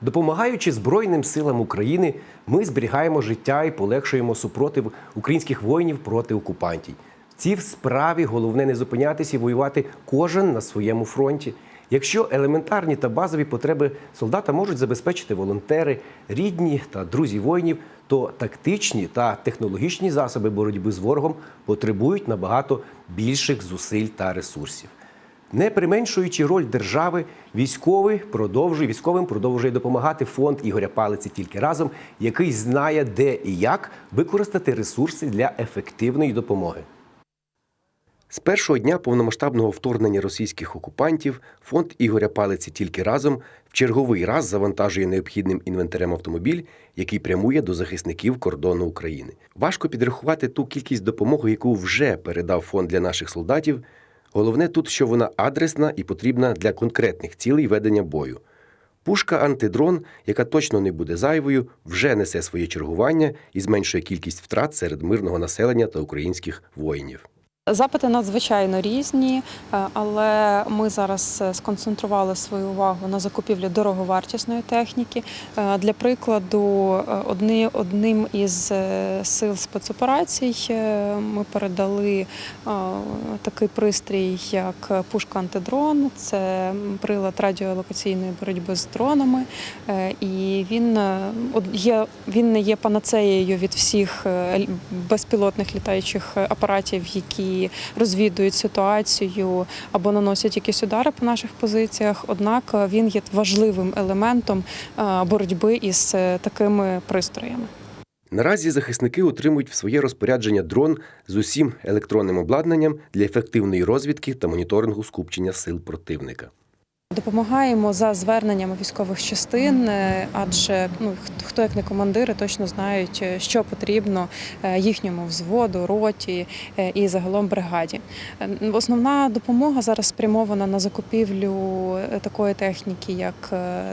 Допомагаючи Збройним силам України, ми зберігаємо життя і полегшуємо супротив українських воїнів проти окупантів. В цій справі головне не зупинятися і воювати кожен на своєму фронті. Якщо елементарні та базові потреби солдата можуть забезпечити волонтери, рідні та друзі воїнів, то тактичні та технологічні засоби боротьби з ворогом потребують набагато більших зусиль та ресурсів. Не применшуючи роль держави, військовий продовжує військовим продовжує допомагати фонд Ігоря Палиці тільки разом, який знає, де і як використати ресурси для ефективної допомоги. З першого дня повномасштабного вторгнення російських окупантів фонд Ігоря Палиці тільки разом в черговий раз завантажує необхідним інвентарем автомобіль, який прямує до захисників кордону України. Важко підрахувати ту кількість допомоги, яку вже передав фонд для наших солдатів. Головне тут, що вона адресна і потрібна для конкретних цілей ведення бою. Пушка антидрон, яка точно не буде зайвою, вже несе своє чергування і зменшує кількість втрат серед мирного населення та українських воїнів. Запити надзвичайно різні, е, але ми зараз е, сконцентрували свою увагу на закупівлі дороговартісної техніки. Е, Для прикладу, одним із сил спецоперацій ми передали такий пристрій, як пушка антидрон. Це прилад радіолокаційної боротьби з дронами. І він є, він не є панацеєю від всіх безпілотних літаючих апаратів, які розвідують ситуацію або наносять якісь удари по наших позиціях. Однак е, він є важливим елементом е, боротьби із е, такими пристроями. Наразі захисники отримують в своє розпорядження дрон з усім електронним обладнанням для ефективної розвідки та моніторингу скупчення сил противника. Допомагаємо за зверненнями військових частин, адже ну хто- як не командири точно знають, е, що потрібно е, їхньому взводу, роті е, і загалом бригаді. Е, Основна допомога зараз спрямована на закупівлю такої техніки, як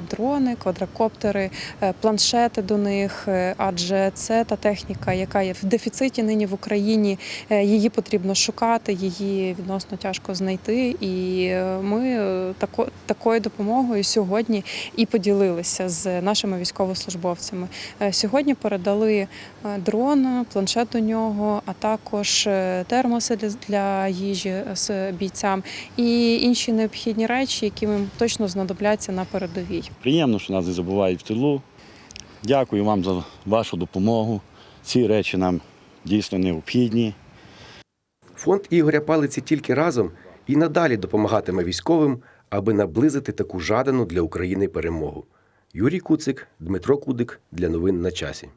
дрони, квадрокоптери, планшети до них, адже це та техніка, яка є в дефіциті нині в Україні. Її потрібно шукати, її відносно тяжко знайти. І ми тако, такою допомогою сьогодні і поділилися з нашими військовослужбовцями. Е, Сьогодні передали е, дрон, планшет до нього, а також е, термоси для- для їжі з бійцям і інші необхідні речі, які їм точно знадобляться на передовій. Приємно, що нас не забувають в тилу. Дякую вам за вашу допомогу. Ці речі нам дійсно необхідні. Фонд Ігоря Палиці тільки разом і надалі допомагатиме військовим, аби наблизити таку жадану для України перемогу. Юрій Куцик, Дмитро Кудик для новин на часі.